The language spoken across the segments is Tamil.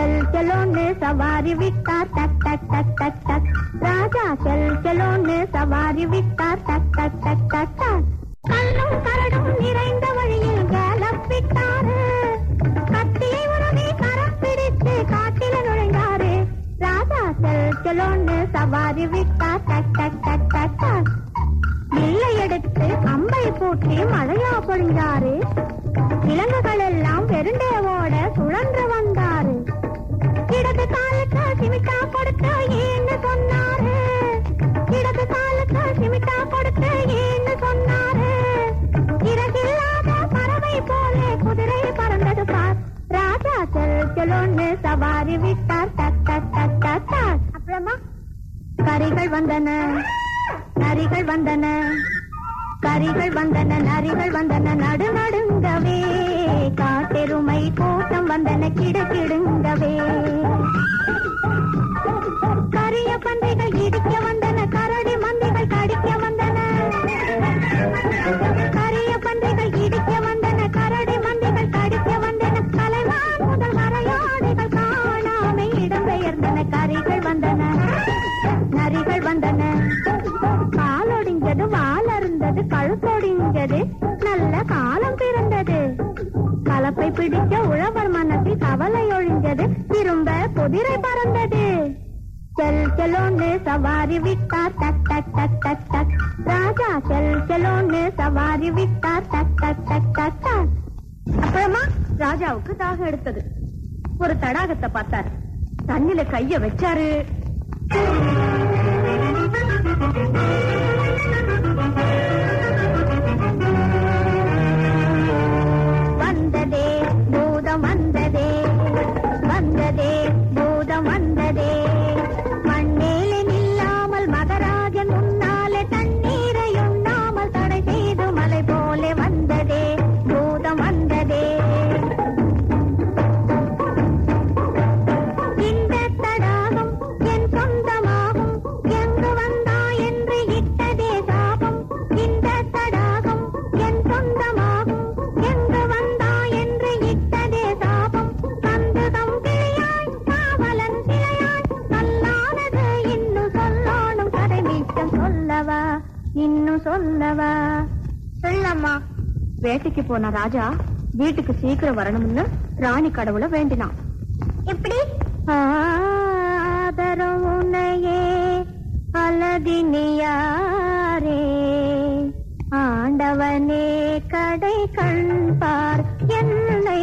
செல் செலோன்னு சவாரி விட்டார் டக் டக் டக் டக் டக் ராஜா செல் செலோன்னு சவாரி விட்டார் டக் டக் டக் டக் டக் கல்லும் கரடும் நிறைந்த வழியில் கேலப்பிட்டாரு கத்தியை உறவி கரப்பிடித்து காட்டில நுழைந்தாரு. ராஜா செல் செலோன்னு சவாரி விட்டார் டக் டக் டக் டக் டக் வில்லை எடுத்து அம்பை பூட்டி மழையா பொழிஞ்சாரு. விலங்குகள் எல்லாம் பெருண்டேவோட ஓட சுழன்று இடது காலுக்கு சிமிட்டா கொடுத்து ஏன்னு சொன்னாரு. இடது காலுக்கு சிமிட்டா கொடுத்து ஏன்னு சொன்னாரு. இறகில்லாத பறவை போல குதிரை பறந்தது பார். ராஜா செல் செலோன்னு சவாரி விட்டார். டக் டக் டக் டக் டக் அப்புறமா? கரிகள் வந்தன. நரிகள் வந்தன. கரிகள் வந்தன நரிகள் வந்தன. நடு நடுங்கவே. காட்டெருமை கூட்டம் வந்தன. கிட கிடுங்கவே. வந்தது கழுத்தொடிஞ்சது நல்ல காலம் பிறந்தது. கலப்பை பிடிக்க உழவர் மனத்தில் கவலை ஒழிஞ்சது திரும்ப குதிரை பறந்தது. செல் செலோன்னு சவாரி விட்டார். டக் டக் டக் டக் டக். ராஜா செல் செலோன்னு சவாரி விட்டார். டக் டக் டக் டக் டக். அப்புறமா ராஜாவுக்கு தாகம் எடுத்தது. ஒரு தடாகத்தை பார்த்தாரு. தண்ணில கைய வச்சாரு. இன்னும் சொல்லவா? சொல்லம்மா. வேட்டைக்கு போன ராஜா வீட்டுக்கு சீக்கிரம் வரணும்னு ராணி கடவுளை வேண்டினான். எப்படி? ஆதரம் உன்னையே அலதினியாரே ஆண்டவனே கடை கண்பார் என்னை.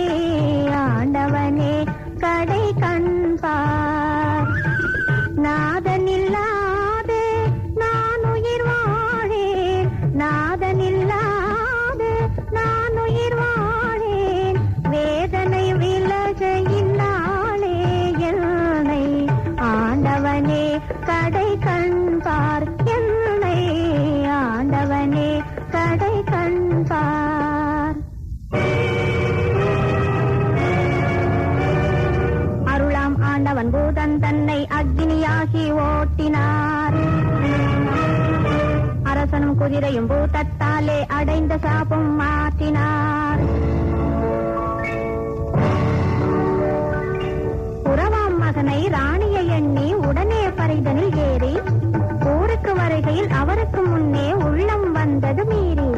ஆண்டவனே கடை கண்பார் ஆண்டவனே கடை கண்பார் என்னை ஆண்டவனே கடை கண்பார் அருளாம் ஆண்டவன் பூதன் தன்னை அக்னியாகி ஓட்டினார். அரசனும் குதிரையும் பூதத்தாலே அடைந்த சாபம் மாற்றினார். உள்ளம் மீறி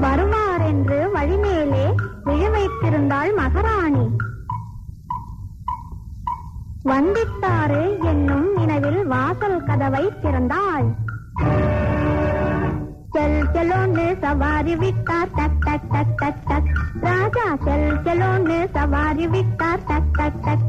வருவார் என்று வழிமேலே விழ மகாராணி. வந்தித்தாறு என்னும் நினைவில் வாசல் கதவை திறந்தாள். செல் செலோன்னு சவாரி விட்டார் டக் டக் டக் டக் டக் ராஜா செல் செலோன்னு சவாரி விட்டார் டக் டக் டக்